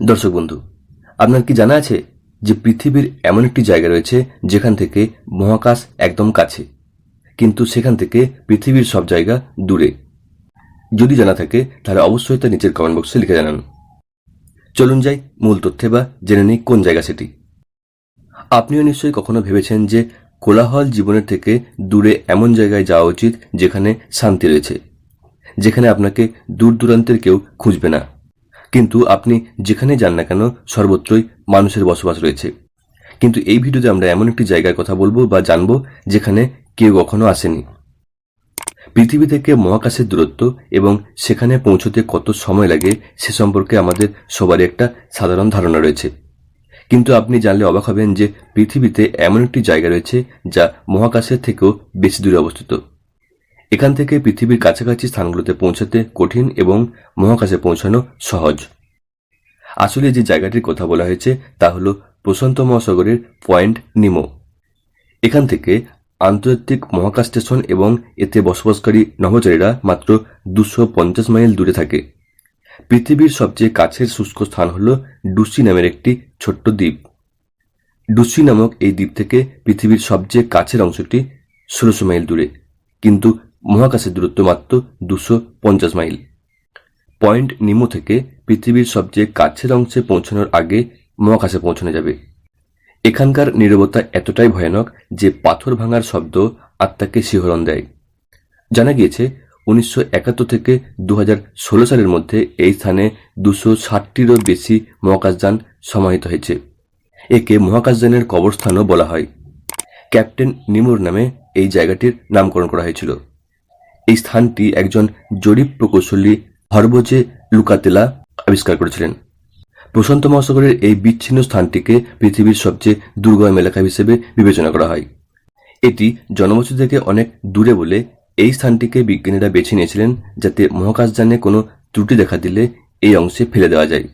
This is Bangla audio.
দর্শক বন্ধু, আপনার কি জানা আছে যে পৃথিবীর এমন একটি জায়গা রয়েছে যেখান থেকে মহাকাশ একদম কাছে? কিন্তু সেখান থেকে পৃথিবীর সব জায়গা দূরে। যদি জানা থাকে, তাহলে অবশ্যই তা নিচের কমেন্ট বক্সে লিখে জানান। চলুন যাই মূল তথ্যে বা জেনে নিই কোন জায়গা সেটি। আপনিও নিশ্চয়ই কখনো ভেবেছেন যে কোলাহল জীবনের থেকে দূরে এমন জায়গায় যাওয়া উচিত যেখানে শান্তি রয়েছে, যেখানে আপনাকে দূর দূরান্তের কেউ খুঁজবে না। কিন্তু আপনি যেখানে যান না কেন, সর্বত্রই মানুষের বসবাস রয়েছে। কিন্তু এই ভিডিওতে আমরা এমন একটি জায়গার কথা বলব বা জানব যেখানে কেউ কখনো আসেনি। পৃথিবী থেকে মহাকাশের দূরত্ব এবং সেখানে পৌঁছতে কত সময় লাগে সে সম্পর্কে আমাদের সবারই একটা সাধারণ ধারণা রয়েছে। কিন্তু আপনি জানলে অবাক হবেন যে পৃথিবীতে এমন একটি জায়গা রয়েছে যা মহাকাশের থেকেও বেশি দূরে অবস্থিত। এখান থেকে পৃথিবীর কাছাকাছি স্থানগুলোতে পৌঁছাতে কঠিন এবং মহাকাশে পৌঁছানো সহজ। আসলে যে জায়গাটির কথা বলা হয়েছে, তা হল প্রশান্ত মহাসাগরের পয়েন্ট নিমো। এখান থেকে আন্তর্জাতিক মহাকাশ স্টেশন এবং এতে বসবাসকারী নভোচারীরা মাত্র দুশো পঞ্চাশ মাইল দূরে থাকে। পৃথিবীর সবচেয়ে কাছের শুষ্ক স্থান হল ডুসি নামের একটি ছোট্ট দ্বীপ। ডুসি নামক এই দ্বীপ থেকে পৃথিবীর সবচেয়ে কাছের অংশটি ষোলোশো মাইল দূরে। কিন্তু মহাকাশের দূরত্ব মাত্র দুশো পঞ্চাশ মাইল। পয়েন্ট নিমো থেকে পৃথিবীর সবচেয়ে কাছের অংশে পৌঁছানোর আগে মহাকাশে পৌঁছানো যাবে। এখানকার নীরবতা এতটাই ভয়ানক যে পাথর ভাঙার শব্দ আত্মাকে শিহরণ দেয়। জানা গিয়েছে, উনিশশো একাত্তর থেকে দু সালের মধ্যে এই স্থানে দুশো ষাটটিরও বেশি মহাকাশযান সমাহিত হয়েছে। একে মহাকাশযানের কবরস্থানও বলা হয়। ক্যাপ্টেন নিমোর নামে এই জায়গাটির নামকরণ করা হয়েছিল। এই স্থানটি একজন জরিপ প্রকৌশলী হরবোজে লুকাতেলা আবিষ্কার করেছিলেন। প্রশান্ত মহাসাগরের এই বিচ্ছিন্ন স্থানটিকে পৃথিবীর সবচেয়ে দুর্গম এলাকা হিসেবে বিবেচনা করা হয়। এটি জনবসতি থেকে অনেক দূরে বলে এই স্থানটিকে বিজ্ঞানীরা বেছে নিয়েছিলেন যাতে মহাকাশযানে কোনো ত্রুটি দেখা দিলে এই অংশে ফেলে দেওয়া যায়।